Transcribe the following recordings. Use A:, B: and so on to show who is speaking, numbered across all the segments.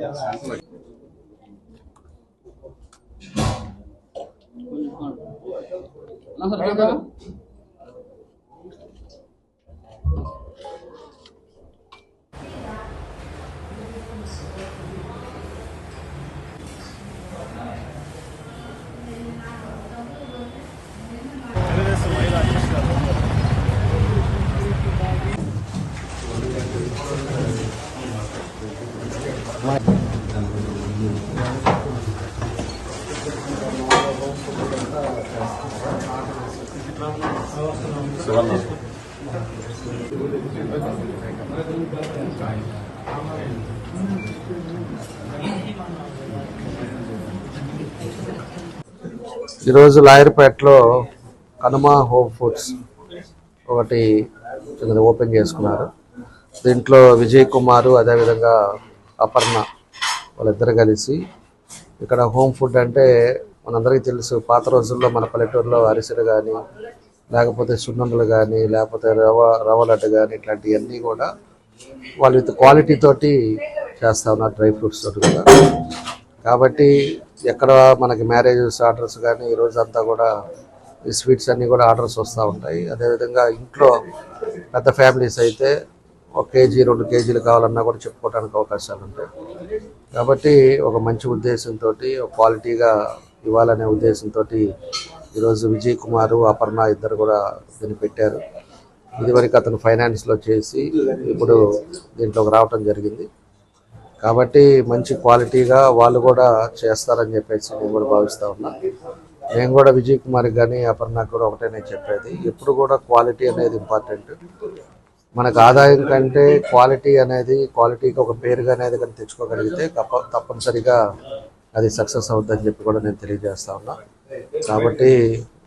A: 我看看，哪四个？ఈరోజు లాయర్పేటలో Kanuma home foods ఒకటి open చేసుకున్నారు. దీంట్లో విజయ్ కుమారు అదేవిధంగా అపర్ణ వాళ్ళిద్దరు కలిసి ఇక్కడ హోమ్ ఫుడ్ అంటే మనందరికీ తెలుసు. పాత రోజుల్లో మన పల్లెటూరులో అరిసెలు కానీ లేకపోతే సున్నుండలు కానీ లేకపోతే రవ రవ లడ్డు కానీ ఇట్లాంటివన్నీ కూడా వాళ్ళు విత్ క్వాలిటీ తోటి చేస్తా ఉన్నారు డ్రై ఫ్రూట్స్ తోటి కూడా. కాబట్టి ఎక్కడ మనకి మ్యారేజెస్ ఆర్డర్స్ కానీ ఈ అంతా కూడా ఈ స్వీట్స్ అన్నీ కూడా ఆర్డర్స్ వస్తూ ఉంటాయి. అదేవిధంగా ఇంట్లో పెద్ద ఫ్యామిలీస్ అయితే ఒక కేజీ రెండు కేజీలు కావాలన్నా కూడా చెప్పుకోవడానికి అవకాశాలు ఉంటాయి. కాబట్టి ఒక మంచి ఉద్దేశంతో క్వాలిటీగా ఇవ్వాలనే ఉద్దేశంతో ఈరోజు విజయ్ కుమారు అపర్ణ ఇద్దరు కూడా దీన్ని పెట్టారు. ఇదివరకు అతను ఫైనాన్స్లో చేసి ఇప్పుడు దీంట్లోకి రావటం జరిగింది. కాబట్టి మంచి క్వాలిటీగా వాళ్ళు కూడా చేస్తారని చెప్పేసి నేను కూడా భావిస్తూ ఉన్నా. నేను కూడా విజయ్ కుమార్ కానీ అపర్ణకు కూడా ఒకటే నేను చెప్పేది. ఎప్పుడు కూడా క్వాలిటీ అనేది ఇంపార్టెంట్. మనకు ఆదాయం కంటే క్వాలిటీ అనేది క్వాలిటీకి ఒక పేరుగా అనేది కానీ తెచ్చుకోగలిగితే తప్ప తప్పనిసరిగా అది సక్సెస్ అవుతుందని చెప్పి కూడా నేను తెలియజేస్తా ఉన్నా. కాబట్టి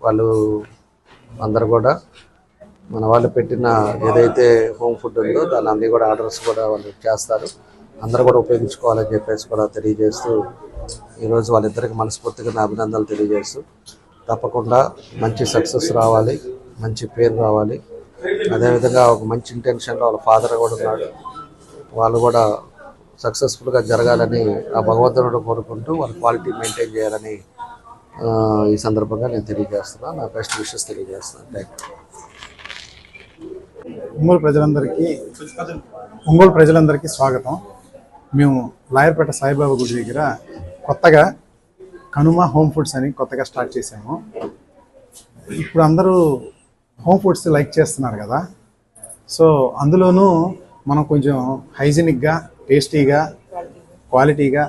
A: వాళ్ళు అందరు కూడా మన వాళ్ళు పెట్టిన ఏదైతే హోమ్ ఫుడ్ ఉందో దాని అన్ని కూడా ఆర్డర్స్ కూడా వాళ్ళు చేస్తారు. అందరూ కూడా ఉపయోగించుకోవాలని చెప్పేసి కూడా తెలియజేస్తూ ఈరోజు వాళ్ళిద్దరికి మనస్ఫూర్తిగా నా అభినందనలు తెలియజేస్తూ తప్పకుండా మంచి సక్సెస్ రావాలి మంచి పేరు రావాలి. అదేవిధంగా ఒక మంచి ఇంటెన్షన్లో వాళ్ళ ఫాదర్ కూడా ఉన్నాడు. వాళ్ళు కూడా సక్సెస్ఫుల్గా జరగాలని ఆ భగవంతుడు కోరుకుంటూ వాళ్ళ క్వాలిటీ మెయింటైన్ చేయాలని ఈ సందర్భంగా నేను తెలియజేస్తున్నాను నా బెస్ట్ విషెస్ తెలియజేస్తున్నాను థ్యాంక్
B: ఒంగోలు ప్రజలందరికీ ఒంగోలు ప్రజలందరికీ స్వాగతం. మేము లాయర్పేట సాయిబాబా గుడి దగ్గర కొత్తగా కనుమ హోమ్ ఫుడ్స్ అని కొత్తగా స్టార్ట్ చేసాము ఇప్పుడు అందరూ హోమ్ ఫుడ్స్ లైక్ చేస్తున్నారు కదా. సో అందులోనూ మనం కొంచెం హైజీనిక్గా టేస్టీగా క్వాలిటీగా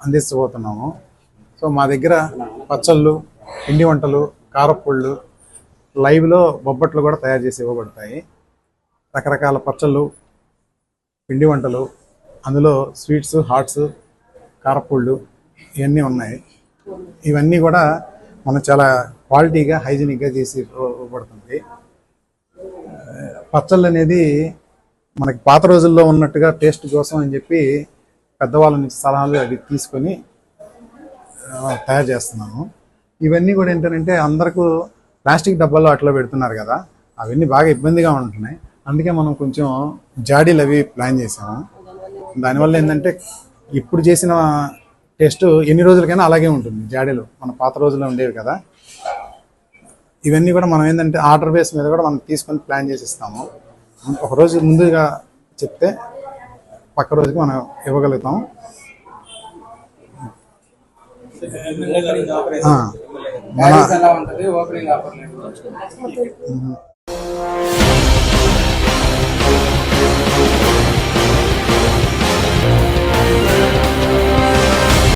B: అందించబోతున్నాము. సో మా దగ్గర పచ్చళ్ళు పిండి వంటలు కారప్పళ్ళు లైవ్లో బొబ్బట్లు కూడా తయారు చేసి ఇవ్వబడతాయి. రకరకాల పచ్చళ్ళు పిండి వంటలు అందులో స్వీట్స్ హాట్స్ కారప్పళ్ళు ఇవన్నీ ఉన్నాయి. ఇవన్నీ కూడా మనం చాలా క్వాలిటీగా హైజీనిక్గా చేసి ఉపయోగపడుతుంది. పచ్చళ్ళు అనేది మనకి పాత రోజుల్లో ఉన్నట్టుగా టేస్ట్ కోసం అని చెప్పి పెద్దవాళ్ళ నుంచి సలహాలు అవి తీసుకొని తయారు చేస్తున్నాను ఇవన్నీ కూడా ఏంటంటే అందరికీ ప్లాస్టిక్ డబ్బాల్లో అట్లా పెడుతున్నారు కదా అవన్నీ బాగా ఇబ్బందిగా ఉంటున్నాయి. అందుకే మనం కొంచెం జాడీలు అవి ప్లాన్ చేసాము దానివల్ల ఏంటంటే ఇప్పుడు చేసిన టెస్ట్ ఎన్ని రోజులకైనా అలాగే ఉంటుంది జాడీలు. మన పాత రోజుల్లో ఉండేవి కదా. ఇవన్నీ కూడా మనం ఏంటంటే ఆర్డర్ బేస్ మీద కూడా మనం తీసుకొని ప్లాన్ చేసి ఇస్తాము ఒక రోజు ముందుగా చెప్తే పక్క రోజుకి మనం ఇవ్వగలుగుతాం. మన